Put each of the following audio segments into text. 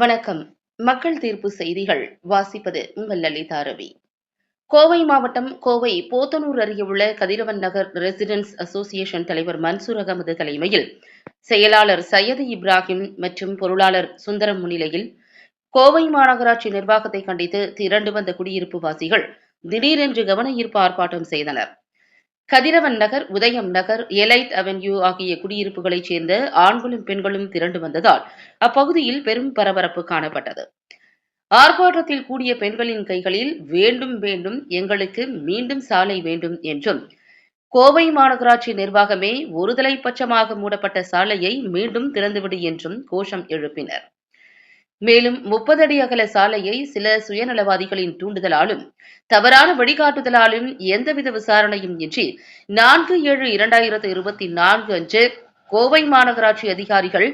வணக்கம். மக்கள் தீர்ப்பு செய்திகள். வாசிப்பது உங்கள் லலிதா ரவி. கோவை மாவட்டம் கோவை போத்தனூர் அருகே உள்ள கதிரவன் நகர் ரெசிடென்ஸ் அசோசியேஷன் தலைவர் மன்சூர் அகமது தலைமையில் செயலாளர் சையது இப்ராஹிம் மற்றும் பொருளாளர் சுந்தரம் முன்னிலையில் கோவை மாநகராட்சி நிர்வாகத்தை கண்டித்து திரண்டு வந்த குடியிருப்பு வாசிகள் திடீரென்று கவன ஈர்ப்பு ஆர்ப்பாட்டம் செய்தனர். கதிரவன் நகர் உதயம் நகர் எலைட் அவென்யூ ஆகிய குடியிருப்புகளைச் சேர்ந்த ஆண்களும் பெண்களும் திரண்டு வந்ததால் அப்பகுதியில் பெரும் பரபரப்பு காணப்பட்டது. ஆர்ப்பாட்டத்தில் கூடிய பெண்களின் கைகளில் வேண்டும் வேண்டும் எங்களுக்கு மீண்டும் சாலை வேண்டும் என்றும் கோவை மாநகராட்சி நிர்வாகமே ஒருதலை பட்சமாக மூடப்பட்ட சாலையை மீண்டும் திறந்துவிடு என்றும் கோஷம் எழுப்பினர். மேலும் முப்பது அடி அகல சாலையை சில சுயநலவாதிகளின் தூண்டுதலாலும் தவறான வழிகாட்டுதலாலும் எந்தவித விசாரணையும் இன்றி நான்கு ஏழு இரண்டாயிரத்து இருபத்தி நான்கு அன்று கோவை மாநகராட்சி அதிகாரிகள்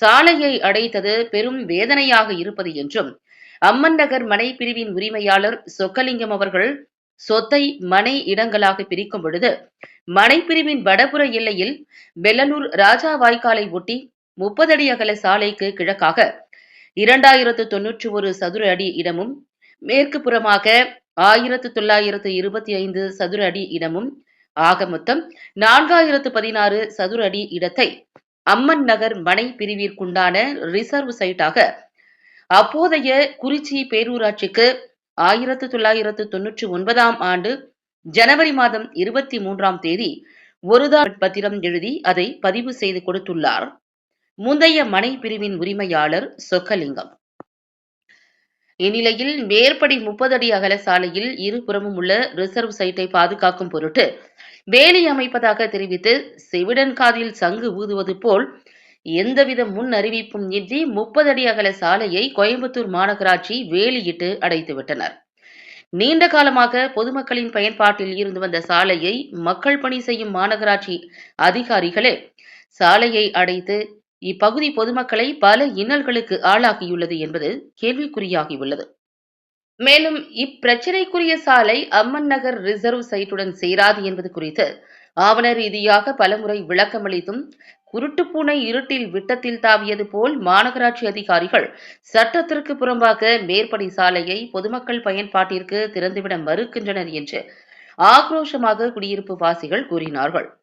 சாலையை அடைத்தது பெரும் வேதனையாக இருப்பது என்றும் அம்மன் நகர் மனை பிரிவின் உரிமையாளர் சொக்கலிங்கம் அவர்கள் சொத்தை மனை இடங்களாக பிரிக்கும் பொழுது மனைப்பிரிவின் வடபுற எல்லையில் வெள்ளலூர் ராஜா வாய்க்காலை ஒட்டி முப்பது அடி அகல சாலைக்கு கிழக்காக இரண்டாயிரத்து தொன்னூற்றி ஒரு சதுர அடி இடமும் மேற்கு புறமாக ஆயிரத்து தொள்ளாயிரத்து இருபத்தி ஐந்து சதுர அடி இடமும் ஆக மொத்தம் நான்காயிரத்து பதினாறு சதுர அடி இடத்தை அம்மன் நகர் மனை பிரிவிற்குண்டான ரிசர்வ் சைட்டாக அப்போதைய குறிச்சி பேரூராட்சிக்கு ஆயிரத்து தொள்ளாயிரத்து தொன்னூற்றி ஒன்பதாம் ஆண்டு ஜனவரி மாதம் இருபத்தி மூன்றாம் தேதி ஒருதான் பத்திரம் எழுதி அதை பதிவு செய்து கொடுத்துள்ளார். முந்தைய மனை பிரிவின் உரிமையாளர் சொக்கலிங்கம். இந்நிலையில் மேற்படி முப்பது அடி அகல சாலையில் இருபுறமும் உள்ள ரிசர்வ் சைட்டை பாதுகாக்கும் பொருட்டு வேலி அமைப்பதாக தெரிவித்து செவிடன் காதில் சங்கு ஊதுவது போல் எந்தவித முன் அறிவிப்பும் இன்றி முப்பது அடி அகல சாலையை கோயம்புத்தூர் மாநகராட்சி வேலியிட்டு அடைத்துவிட்டனர் நீண்ட காலமாக பொதுமக்களின் பயன்பாட்டில் இருந்து வந்த சாலையை மக்கள் பணி செய்யும் மாநகராட்சி அதிகாரிகளே சாலையை அடைத்து இப்பகுதி பொதுமக்களை பல இன்னல்களுக்கு ஆளாகியுள்ளது என்பது கேள்விக்குறியாகியுள்ளது. மேலும் இப்பிரச்சினைக்குரிய சாலை அம்மன் நகர் ரிசர்வ் சைட்டுடன் சேராது என்பது குறித்து ஆவண ரீதியாக பலமுறை விளக்கமளித்தும் குருட்டுப்பூனை இருட்டில் விட்டத்தில் தாவியது போல் மாநகராட்சி அதிகாரிகள் சட்டத்திற்கு புறம்பாக மேற்படி சாலையை பொதுமக்கள் பயன்பாட்டிற்கு திறந்துவிட மறுக்கின்றனர் என்று ஆக்ரோஷமாக குடியிருப்பு வாசிகள் கூறினார்கள்.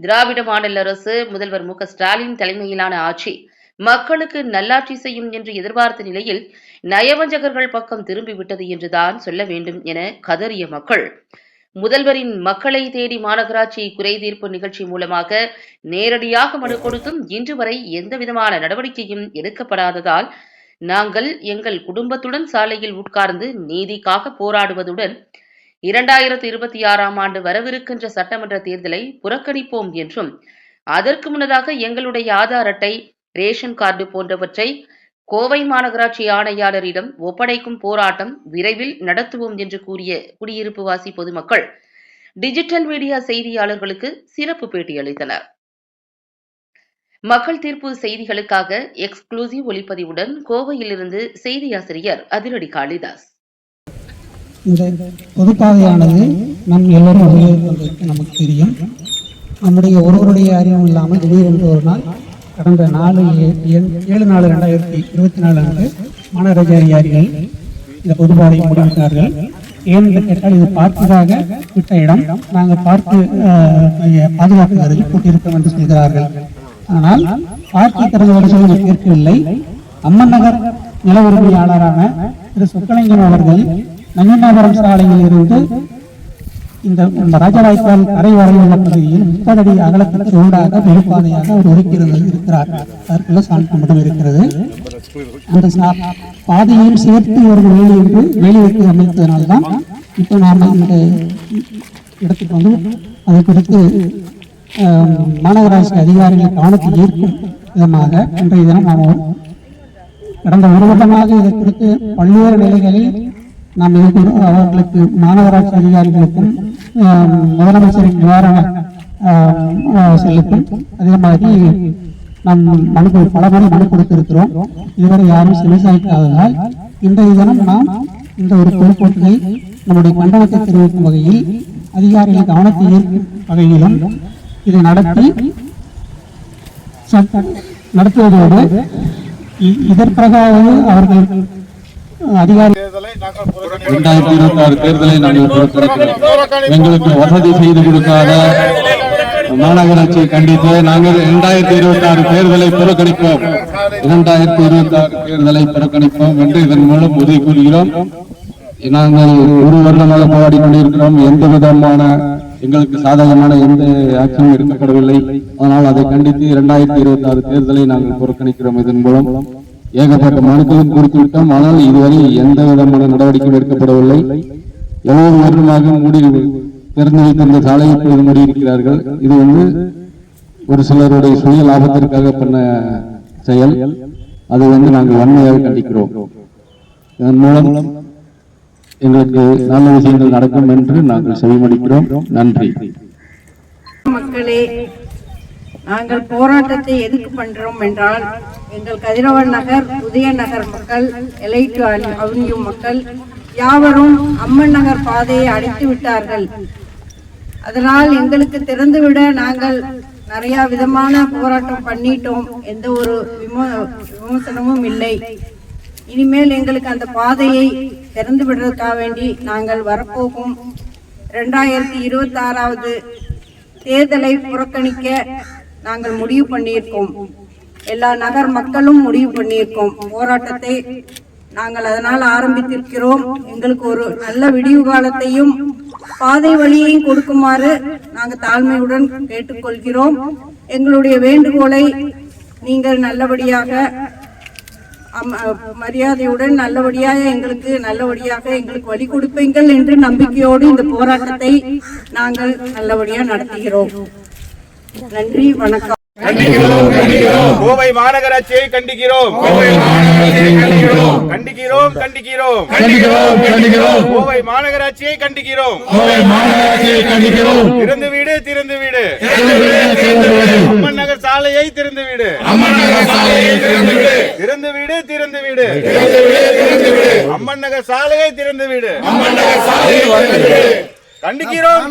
திராவிட மாடல் அரசு முதல்வர் மு ஸ்டாலின் தலைமையிலான ஆட்சி. மக்களுக்கு நல்லாட்சி செய்யும் என்று எதிர்பார்த்த நிலையில் நயவஞ்சகர்கள் பக்கம் திரும்பிவிட்டது என்றுதான் சொல்ல வேண்டும் என கதறிய மக்கள். முதல்வரின் மக்களை தேடி மாநகராட்சி குறைதீர்ப்பு நிகழ்ச்சி மூலமாக நேரடியாக மனு கொடுத்தும் இன்று வரை எந்தவிதமான நடவடிக்கையும் எடுக்கப்படாததால் நாங்கள் எங்கள் குடும்பத்துடன் சாலையில் உட்கார்ந்து நீதிக்காக போராடுவதுடன் இரண்டாயிரத்து இருபத்தி ஆறாம் ஆண்டு வரவிருக்கின்ற சட்டமன்ற தேர்தலை புறக்கணிப்போம் என்றும் அதற்கு முன்னதாக எங்களுடைய ஆதார் அட்டை ரேஷன் கார்டு போன்றவற்றை கோவை மாநகராட்சி ஆணையாளரிடம் ஒப்படைக்கும் போராட்டம் விரைவில் நடத்துவோம் என்று கூறிய குடியிருப்பு வாசி பொதுமக்கள் டிஜிட்டல் மீடியா செய்தியாளர்களுக்கு சிறப்பு பேட்டியளித்தனர் மக்கள் தீர்ப்பு செய்திகளுக்காக எக்ஸ்க்ளூசிவ் ஒளிப்பதிவுடன் கோவையிலிருந்து செய்தியாசிரியர் அதிரடி காளிதாஸ். இந்த பொதுப்பாதையானது நம் எல்லோரும் உபயோகிப்பதற்கு நமக்கு தெரியும். நம்முடைய ஒருவருடைய அறிவும் இல்லாமல் திடீரென்று ஒரு நாள் கடந்த நாலு ஏழு- ஏழு நாலு ரெண்டாயிரத்தி இருபத்தி நாலு அன்று மாநகராட்சி அதிகாரிகள் இந்த பொதுப்பாதையை முடிவிட்டார்கள். ஏனென்று கேட்டால் இது பார்ப்பதாக விட்ட இடம். நாங்கள் பார்த்து பாதுகாப்பு அருகில் கூட்டியிருக்கோம் என்று சொல்கிறார்கள். ஆனால் பார்த்து திறந்தவர்கள் சொல்ல கேட்கவில்லை. அம்மன் நகர் நில உரிமையாளரான திரு சொக்கலிங்கம் அவர்கள் நவீனாபுரம் சாலையில் இருந்து இந்த ராஜவாய்க்கால் கரை வரையுள்ள பகுதியில் முப்பது அடி அகலத்திற்கு ரோடாக வெளிப்பாதையாக அவர் ஒதுக்கியிருந்தது இருக்கிறார். அதற்குள்ள சான்று மட்டும் இருக்கிறது அந்த பாதையையும் சேர்த்து ஒரு வேலி என்று வேலி வைத்து அமைத்ததனால்தான் இப்போ நாம் இந்த இடத்துக்கு வந்து அதை குறித்து மாநகராட்சி அதிகாரிகள் கவனத்தை ஈர்க்கும் விதமாக இன்றைய தினம் நாம் கடந்த ஒரு வருடமாக இதை குறித்து பல்வேறு நிலைகளில் நாம் இருக்கிறோம் அவர்களுக்கு மாநகராட்சி அதிகாரிகளுக்கும் முதலமைச்சரின் நிவாரண செல்லுக்கும் அதே மாதிரி நாம் மனு பல முறை மனு கொடுத்திருக்கிறோம். இதுவரை யாரும் செவிசாய்க்காததால் இன்றைய தினம் நாம் இந்த ஒரு பொதுக்கூட்டத்தை நம்முடைய மண்டலத்தை தெரிவிக்கும் வகையில் அதிகாரிகள் கவனத்தை ஈர்க்கும் வகையிலும் இதை நடத்தி நடத்துவதோடு இதற்காகவே இதற்காக அவர்கள் அதிகாரி இரண்டாயிரத்தி இருபத்தி ஆறு தேர்தலை நாங்கள் புறக்கணிக்கிறோம். எங்களுக்கு வசதி செய்து கொடுக்காத மாநகராட்சியை கண்டித்து நாங்கள் இரண்டாயிரத்தி இருபத்தி ஆறு தேர்தலை புறக்கணிப்போம். இரண்டாயிரத்தி இருபத்தி ஆறு தேர்தலை புறக்கணிப்போம் என்று இதன் மூலம் உறுதி கூறுகிறோம். நாங்கள் ஒரு வருடமாக போராடி கொண்டிருக்கிறோம். எந்த விதமான எங்களுக்கு சாதகமான எந்த ஆக்ஷனும் எடுக்கப்படவில்லை. அதனால் அதை கண்டித்து இரண்டாயிரத்தி இருபத்தி ஆறு தேர்தலை நாங்கள் புறக்கணிக்கிறோம் இதன் மூலம். ஏகப்பட்ட மனுக்களும் கொடுத்து விட்டோம் ஆனால் இதுவரை எந்த விதமான நடவடிக்கையும் எடுக்கப்படவில்லை. எவ்வளவு வருடமாக மூடி திறந்து வைத்திருந்த சாலையை இப்போது மூடியிருக்கிறார்கள். இது வந்து ஒரு சிலருடைய சுய லாபத்திற்காக பண்ண செயல். அதை வந்து நாங்கள் வன்மையாக கண்டிக்கிறோம். இதன் மூலம் எங்களுக்கு நல்ல விஷயங்கள் நடக்கும் என்று நாங்கள் செவிமடிக்கிறோம். நன்றி. மக்களே நாங்கள் போராட்டத்தை எதுக்கு பண்றோம் என்றால் எங்கள் கதிரவன் நகர் புதிய நகர் மக்கள் எலைட்டு அவென்யூ மக்கள் யாவரும் அம்மன் நகர் பாதையை அடைத்து விட்டார்கள். அதனால் எங்களுக்கு திறந்துவிட நாங்கள் நிறைய விதமான போராட்டம் பண்ணிட்டோம். எந்த ஒரு விமோ- விமர்சனமும் இல்லை. இனிமேல் எங்களுக்கு அந்த பாதையை திறந்து விடுறதுக்காக வேண்டி நாங்கள் வரப்போகும். ரெண்டாயிரத்தி இருபத்தி ஆறாவது தேர்தலை புறக்கணிக்க நாங்கள் முடிவு பண்ணியிருக்கோம். எல்லா நகர் மக்களும் முடிவு பண்ணியிருக்கோம். போராட்டத்தை நாங்கள் அதனால் ஆரம்பித்திருக்கிறோம். எங்களுக்கு ஒரு நல்ல விடிவு காலத்தையும் பாதை வழியையும் கொடுக்குமாறு நாங்கள் தாழ்மையுடன் கேட்டுக்கொள்கிறோம். எங்களுடைய வேண்டுகோளை நீங்கள் நல்லபடியாக மரியாதையுடன் நல்லபடியாக எங்களுக்கு நல்லபடியாக எங்களுக்கு வழி கொடுப்பீங்கள் என்று நம்பிக்கையோடு இந்த போராட்டத்தை நாங்கள் நல்லபடியாக நடத்துகிறோம். நன்றி வணக்கம். கோவை மாநகராட்சியை கண்டிக்கிறோம். கண்டிக்கிறோம். கண்டிக்கிறோம் கோவை மாநகராட்சியை கண்டிக்கிறோம். திறந்து வீடு திறந்து வீடு. அம்மன் நகர் சாலையை திறந்து வீடு. திறந்து வீடு. திறந்து வீடு. அம்மன் நகர் சாலையை திறந்து வீடு. கண்டிக்கிறோம்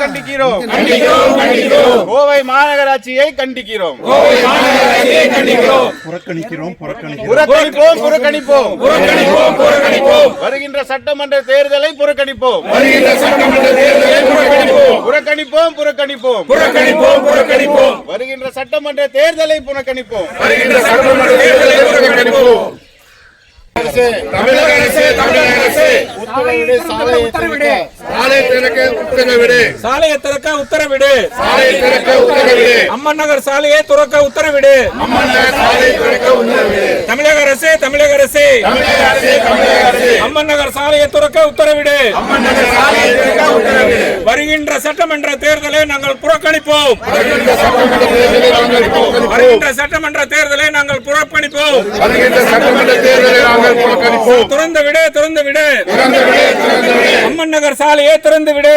கண்டிக்கிறோம். கோவை மாநகராட்சியை கண்டிக்கிறோம். புறக்கணிப்போம் புறக்கணிப்போம். புறக்கணிப்போம் வருகின்ற சட்டமன்ற தேர்தலை புறக்கணிப்போம். புறக்கணிப்போம். புறக்கணிப்போம் புறக்கணிப்போம். புறக்கணிப்போம் வருகின்ற சட்டமன்ற தேர்தலை புறக்கணிப்போம். தமிழக அரசு தமிழக அரசு. உத்தரவிடு சாலையை சாலை திறக்க உத்தரவிடு. சாலையை திறக்க உத்தரவிடு. சாலை திறக்க உத்தரவிடு. அம்மன் நகர் சாலையை துறக்க உத்தரவிடு. அம்மன் நகர் சாலை திறக்க உத்தரவிடு. தமிழக அரசு தமிழக அரசு. தமிழக அரசு தமிழக அரசு. அம்மன் நகர் சாலையை துறக்க உத்தரவிடு. அம்மன் நகர் சாலையை திறக்க உத்தரவிடு. வருகின்ற சட்டமன்ற தேர்தலை நாங்கள் புறக்கணிப்போம். வருகின்ற சட்டமன்ற தேர்தலை நாங்கள் புறக்கணிப்போம். வருகின்ற சட்டமன்ற தேர்தலை நாங்கள் புறக்கணிப்போம். திறந்து விடு திறந்து விடு. அம்மன் நகர் சாலையை திறந்து விடு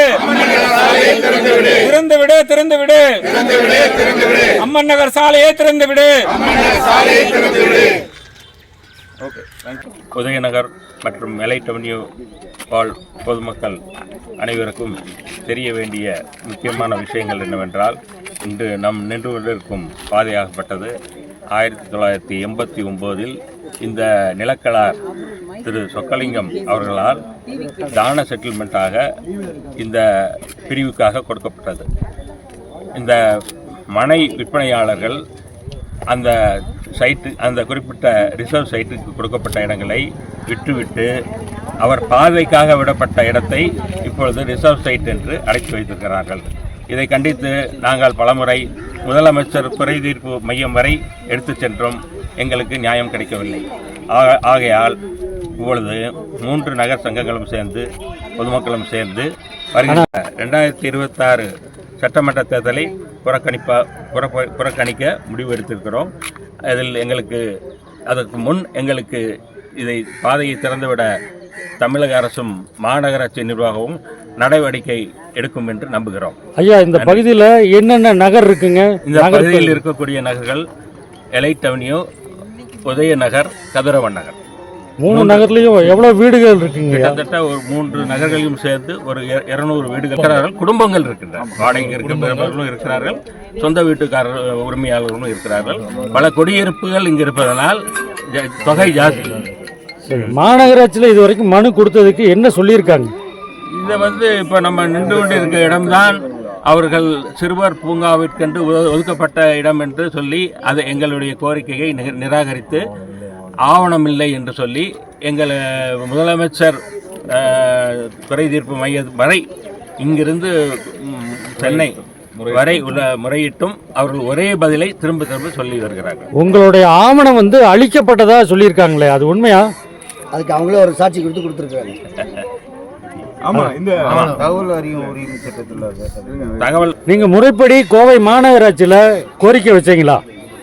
திறந்து விடு திறந்து விடு திறந்து விடு திறந்து அம்மன் நகர் சாலையை திறந்து விடு சாலையை திறந்து விடு உதயநகர் மற்றும் எலைட் அவென்யூ வாழ் பொதுமக்கள் அனைவருக்கும் தெரிய வேண்டிய முக்கியமான விஷயங்கள் என்னவென்றால் இன்று நம் நின்று கொண்டிருக்கும் பாதையாகப்பட்டது ஆயிரத்தி தொள்ளாயிரத்தி எண்பத்தி ஒம்போதில் இந்த நிலக்கலார் திரு சொக்கலிங்கம் அவர்களால் தான செட்டில்மெண்ட்டாக இந்த பிரிவுக்காக கொடுக்கப்பட்டது. இந்த மனை விற்பனையாளர்கள் அந்த சைட்டு அந்த குறிப்பிட்ட ரிசர்வ் சைட்டுக்கு கொடுக்கப்பட்ட இடங்களை விட்டுவிட்டு அவர் பார்வைக்காக விடப்பட்ட இடத்தை இப்பொழுது ரிசர்வ் சைட் என்று அடைத்து வைத்திருக்கிறார்கள். இதை கண்டித்து நாங்கள் பலமுறை முதலமைச்சர் குறை தீர்ப்பு மையம் வரை எடுத்துச் சென்றும். எங்களுக்கு நியாயம் கிடைக்கவில்லை. ஆக- ஆகையால் இப்பொழுது மூன்று நகர் சங்கங்களும் சேர்ந்து பொதுமக்களும் சேர்ந்து வருகின்ற ரெண்டாயிரத்தி இருபத்தாறு சட்டமன்ற தேர்தலை புறக்கணிப்பா புறப்ப- புறக்கணிக்க முடிவு எடுத்திருக்கிறோம். அதில் எங்களுக்கு அதற்கு முன் எங்களுக்கு இதை பாதையை திறந்துவிட தமிழக அரசும் மாநகராட்சி நிர்வாகமும் நடவடிக்கை எடுக்கும் என்று நம்புகிறோம். ஐயா இந்த பகுதியில் என்னென்ன நகர் இருக்குங்க? இந்த பகுதியில் இருக்கக்கூடிய நகர்கள் எலைட் அவென்யூ உதய நகர் கதிரவன் நகர். மூணு நகர்லயும் எவ்வளவு வீடுகள் இருக்குங்க? கிட்டத்தட்ட ஒரு மூன்று நகர்களையும் சேர்ந்து ஒரு இர- இருநூறு வீடுகள் இருக்கிறார்கள். குடும்பங்கள் இருக்கின்றன. வாடகை இருக்கிறவர்களும் இருக்கிறார்கள். சொந்த வீட்டுக்காரர் உரிமையாளர்களும் இருக்கிறார்கள். பல குடியிருப்புகள் இங்கு இருப்பதனால் தொகை ஜாஸ்தி. சரி மாநகராட்சியில் இது வரைக்கும் மனு கொடுத்ததுக்கு என்ன சொல்லியிருக்காங்க? இதை வந்து இப்போ நம்ம நின்று கொண்டு இருக்க இடம்தான் அவர்கள் சிறுவர் பூங்காவிற்கென்று ஒது- ஒதுக்கப்பட்ட இடம் என்று சொல்லி அது எங்களுடைய கோரிக்கையை நிக- நிராகரித்து ஆவணமில்லை என்று சொல்லி எங்கள் முதலமைச்சர் குறை தீர்ப்பு மையம் வரை இங்கிருந்து சென்னை வரை உள்ள முறையிட்டும் அவர்கள் ஒரே பதிலை திரும்ப திரும்ப சொல்லி வருகிறார்கள். உங்களுடைய ஆவணம் வந்து அழிக்கப்பட்டதா சொல்லியிருக்காங்களே அது உண்மையா? அதுக்கு அவங்களே ஒரு சாட்சி கொடுத்து கொடுத்துருக்காங்க ஆமா இந்த தகவல் அறியும் உரிமை சட்டத்தில் தகவல் நீங்க முறைப்படி கோவை மாநகராட்சியில் கோரிக்கை வச்சீங்களா?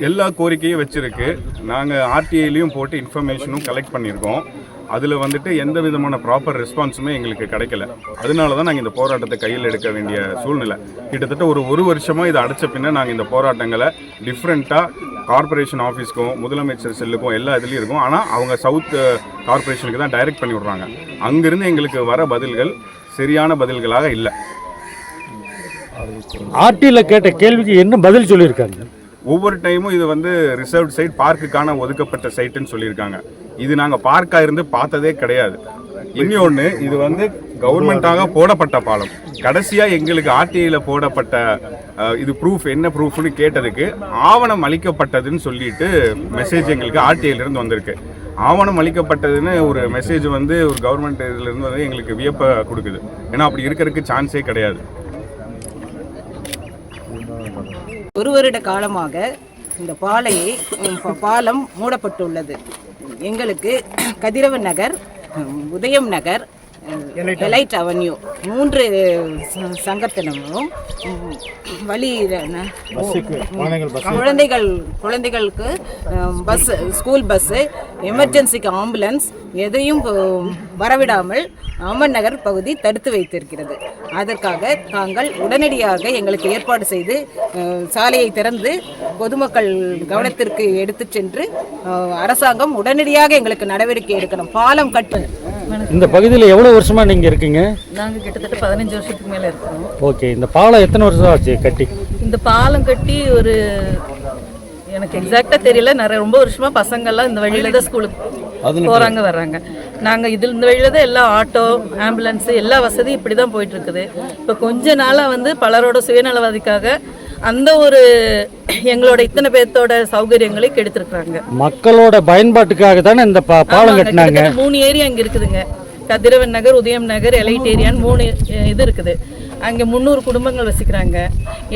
எல்லா கோரிக்கையும் வச்சுருக்கு. நாங்கள் ஆர்டிஐலையும் போட்டு இன்ஃபர்மேஷனும் கலெக்ட் பண்ணியிருக்கோம் அதில் வந்துட்டு எந்த விதமான ப்ராப்பர் ரெஸ்பான்ஸுமே எங்களுக்கு கிடைக்கல. அதனால தான் நாங்கள் இந்த போராட்டத்தை கையில் எடுக்க வேண்டிய சூழ்நிலை. கிட்டத்தட்ட ஒரு ஒரு வருஷமாக இதை அடைச்ச பின்ன நாங்கள் இந்த போராட்டங்களை டிஃப்ரெண்ட்டாக கார்ப்பரேஷன் ஆஃபீஸ்க்கும் முதலமைச்சர் செல்லுக்கும் எல்லா இதுலேயும் இருக்கும். ஆனால் அவங்க சவுத் கார்ப்பரேஷனுக்கு தான் டைரக்ட் பண்ணி விட்றாங்க. அங்கேருந்து எங்களுக்கு வர பதில்கள் சரியான பதில்களாக இல்லை. ஆர்டியில் கேட்ட கேள்விக்கு என்ன பதில் சொல்லியிருக்காங்க? ஒவ்வொரு டைமும் இது வந்து ரிசர்வ்ட் சைட் பார்க்குக்கான ஒதுக்கப்பட்ட சைட்டுன்னு சொல்லியிருக்காங்க. இது நாங்கள் பார்க்காக இருந்து பார்த்ததே கிடையாது. இன்னொன்று இது வந்து கவர்மெண்ட்டாக போடப்பட்ட பாலம். கடைசியாக எங்களுக்கு ஆர்டிஐயில் போடப்பட்ட இது ப்ரூஃப் என்ன ப்ரூஃப்னு கேட்டதுக்கு ஆவணம் அளிக்கப்பட்டதுன்னு சொல்லிட்டு மெசேஜ் எங்களுக்கு ஆர்டிஐலேருந்து வந்திருக்கு. ஆவணம் அளிக்கப்பட்டதுன்னு ஒரு மெசேஜ் வந்து ஒரு கவர்மெண்ட் இதுலேருந்து வந்து எங்களுக்கு வியப்பை கொடுக்குது. ஏன்னா அப்படி இருக்கிறதுக்கு சான்ஸே கிடையாது. ஒரு வருட காலமாக இந்த பாலையை பாலம் மூடப்பட்டுள்ளது. எங்களுக்கு கதிரவன் நகர் உதயம் நகர் எலைட் அவென்யூ மூன்று ச- சங்கத்தினரும் ம், வழி? குழந்தைகள் குழந்தைகளுக்கு பஸ் ஸ்கூல் பஸ்ஸு எமர்ஜென்சிக்கு ஆம்புலன்ஸ் எதையும் வரவிடாமல் அம்மன் நகர் பகுதி தடுத்து வைத்திருக்கிறது. அதற்காக தாங்கள் உடனடியாக எங்களுக்கு ஏற்பாடு செய்து சாலையை திறந்து பொதுமக்கள் கவனத்திற்கு எடுத்துச் சென்று அரசாங்கம் உடனடியாக எங்களுக்கு நடவடிக்கை எடுக்கணும். பாலம் கட்டு. இந்த பகுதியில் எவ்வளோ வருஷமா நீங்க இருக்கீங்க? நாங்கள் கிட்டத்தட்ட பதினஞ்சு வருஷத்துக்கு மேலே இருக்கோம். ஓகே இந்த பாலம் எத்தனை வருஷம் ஆச்சு கட்டி? இந்த பாலம் கட்டி ஒரு எனக்கு எக்ஸாக்டாக தெரியல. நிறைய ரொம்ப வருஷமா பசங்கள்லாம் இந்த வழியில தான் ஸ்கூலுக்கு போகிறாங்க வர்றாங்க. நாங்கள் இதில் இந்த வழியில தான் எல்லா ஆட்டோ ஆம்புலன்ஸு எல்லா வசதியும் இப்படி தான் போயிட்டு இருக்குது இப்போ கொஞ்ச நாளாக வந்து பலரோட சுயநலவாதிக்காக அந்த ஒரு எங்களோட இத்தனை பேர்த்தோட சௌகரியங்களை கெடுத்துருக்குறாங்க. மக்களோட பயன்பாட்டுக்காக தானே இந்த பாலம் கட்டினாங்க. மூணு ஏரியா அங்கே இருக்குதுங்க. கதிரவன் நகர் உதயம் நகர் எலைட் ஏரியான்னு மூணு இது இருக்குது. அங்கே முந்நூறு குடும்பங்கள் வசிக்கிறாங்க.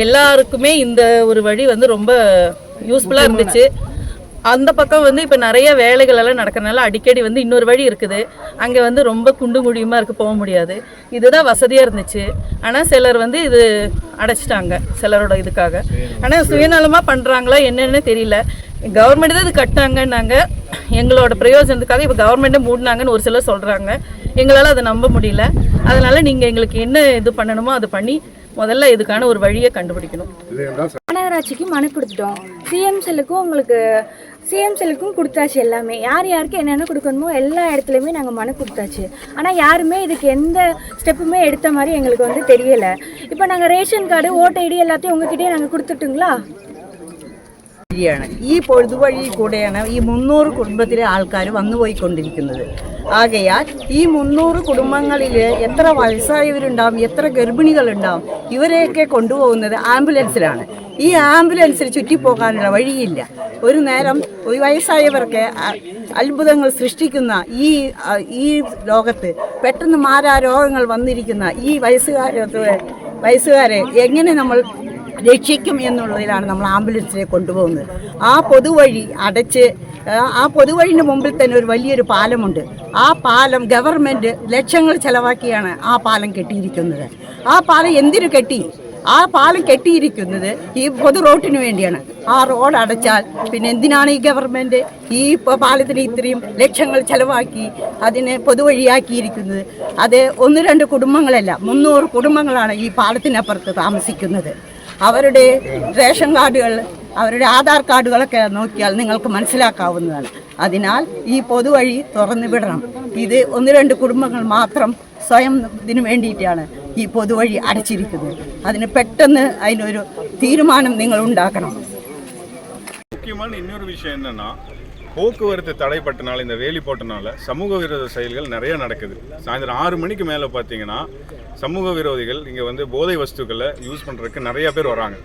எல்லாருக்குமே இந்த ஒரு வழி வந்து ரொம்ப யூஸ்ஃபுல்லாக இருந்துச்சு. அந்த பக்கம் வந்து இப்போ நிறைய வேலைகள் எல்லாம் நடக்கறனால அடிக்கடி வந்து இன்னொரு வழி இருக்குது. அங்கே வந்து ரொம்ப குண்டு குழியுமா இருக்குது போக முடியாது. இதுதான் வசதியாக இருந்துச்சு. ஆனால் சிலர் வந்து இது அடைச்சிட்டாங்க சிலரோட இதுக்காக. ஆனால் சுயநலமாக பண்ணுறாங்களா என்னன்னு தெரியல. கவர்மெண்ட் தான் இது கட்டாங்கன்னாங்க எங்களோட பிரயோஜனத்துக்காக இப்போ கவர்மெண்ட்டே மூடினாங்கன்னு ஒரு சிலர் சொல்கிறாங்க எங்களால் அதை நம்ப முடியல. அதனால் நீங்கள் எங்களுக்கு என்ன இது பண்ணணுமோ அதை பண்ணி முதல்ல இதுக்கான ஒரு வழியை கண்டுபிடிக்கணும். மாநகராட்சிக்கு மனு கொடுத்துட்டோம். சிஎம் செல்லுக்கும் உங்களுக்கு சிஎம் செல்லுக்கும் கொடுத்தாச்சு எல்லாமே. யார் யாருக்கு என்னென்ன கொடுக்கணுமோ எல்லா இடத்துலையுமே நாங்கள் மனு கொடுத்தாச்சு. ஆனால் யாருமே இதுக்கு எந்த ஸ்டெப்புமே எடுத்த மாதிரி எங்களுக்கு வந்து தெரியலை. இப்போ நாங்கள் ரேஷன் கார்டு ஓட்டை ஐடி எல்லாத்தையும் உங்ககிட்டயே நாங்கள் கொடுத்துட்டுங்களா? വഴിയാണ് ഈ പൊഴുതുവഴി കൂടെയാണ് ഈ മുന്നൂറ് കുടുംബത്തിലെ ആൾക്കാർ വന്നു പോയിക്കൊണ്ടിരിക്കുന്നത്. ആകയാൽ ഈ മുന്നൂറ് കുടുംബങ്ങളിൽ എത്ര വയസ്സായവരുണ്ടാവും എത്ര ഗർഭിണികളുണ്ടാവും ഇവരെയൊക്കെ കൊണ്ടുപോകുന്നത് ആംബുലൻസിലാണ്. ഈ ആംബുലൻസിൽ ചുറ്റിപ്പോകാനുള്ള വഴിയില്ല. ഒരു നേരം ഒരു വയസ്സായവർക്ക് അത്ഭുതങ്ങൾ സൃഷ്ടിക്കുന്ന ഈ ഈ ലോകത്ത് പെട്ടെന്ന് മാരാ രോഗങ്ങൾ വന്നിരിക്കുന്ന ഈ വയസ്സുകാരെ വയസ്സുകാരെ എങ്ങനെ നമ്മൾ രക്ഷിക്കും എന്നുള്ളതിലാണ് നമ്മൾ ആംബുലൻസിനെ കൊണ്ടുപോകുന്നത്. ആ പൊതുവഴി അടച്ച് ആ, പൊതുവഴിന് മുമ്പിൽ തന്നെ ഒരു വലിയൊരു പാലമുണ്ട്. ആ പാലം ഗവൺമെന്റ് ലക്ഷങ്ങൾ ചെലവാക്കിയാണ് ആ പാലം കെട്ടിയിരിക്കുന്നത്. ആ പാലം എന്തിനു കെട്ടി? ആ പാലം കെട്ടിയിരിക്കുന്നത് ഈ പൊതു റോഡിന് വേണ്ടിയാണ്. ആ റോഡ് അടച്ചാൽ പിന്നെ എന്തിനാണ് ഈ ഗവൺമെന്റ് ഈ പാലത്തിന് ഇത്രയും ലക്ഷങ്ങൾ ചെലവാക്കി അതിനെ പൊതുവഴിയാക്കിയിരിക്കുന്നത്? അത് ഒന്ന് രണ്ട് കുടുംബങ്ങളല്ല മുന്നൂറ് കുടുംബങ്ങളാണ് ഈ പാലത്തിനപ്പുറത്ത് താമസിക്കുന്നത്. അവരുടെ റേഷൻ കാർഡുകൾ അവരുടെ ആധാർ കാർഡുകളൊക്കെ നോക്കിയാൽ നിങ്ങൾക്ക് മനസ്സിലാക്കാവുന്നതാണ് അതിനാൽ ഈ പൊതുവഴി തുറന്നു വിടണം ഇത് ഒന്ന് രണ്ട് കുടുംബങ്ങൾ മാത്രം സ്വയം ഇതിനു വേണ്ടിയിട്ടാണ് ഈ പൊതുവഴി അടച്ചിരിക്കുന്നത് അതിന് പെട്ടെന്ന് അതിനൊരു തീരുമാനം നിങ്ങൾ ഉണ്ടാക്കണം முக்கியமான இன்னொரு விஷயம் என்னன்னா போக்குவரத்து தடைப்பட்டனால இந்த வேலி போட்டனால சமூக விரோத செயல்கள் நிறைய நடக்குது. சாயந்தரம் ஆறு மணிக்கு மேலே பார்த்தீங்கன்னா சமூக விரோதிகள் இங்கே வந்து போதை வஸ்துக்களை யூஸ் பண்ணுறதுக்கு நிறைய பேர் வராங்க.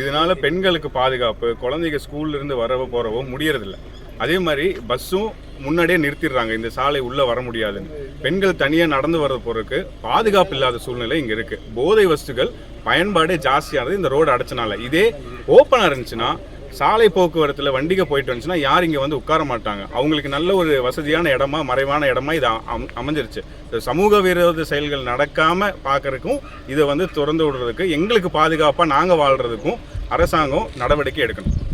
இதனால பெண்களுக்கு பாதுகாப்பு குழந்தைங்க ஸ்கூல்லேருந்து வரவோ போகிறவோ முடியறதில்ல. அதே மாதிரி பஸ்ஸும் முன்னாடியே நிறுத்திடுறாங்க. இந்த சாலை உள்ளே வர முடியாதுன்னு. பெண்கள் தனியாக நடந்து வர போகிறதுக்கு பாதுகாப்பு இல்லாத சூழ்நிலை இங்கே இருக்குது போதை வஸ்துகள் பயன்பாடே ஜாஸ்தியானது இந்த ரோடு அடைச்சனால. இதே ஓப்பனாக இருந்துச்சுன்னா சாலை போக்குவரத்தில் வண்டிக போயிட்டு வந்துச்சுன்னா யார் இங்கே வந்து உட்கார மாட்டாங்க. அவங்களுக்கு நல்ல ஒரு வசதியான இடமா மறைவான இடமா இது அம்- அமைஞ்சிருச்சு. சமூக விரோத செயல்கள் நடக்காமல் பார்க்கறதுக்கும் இதை வந்து திறந்து விடுறதுக்கு எங்களுக்கு பாதுகாப்பாக நாங்கள் வாழ்கிறதுக்கும் அரசாங்கம் நடவடிக்கை எடுக்கணும்.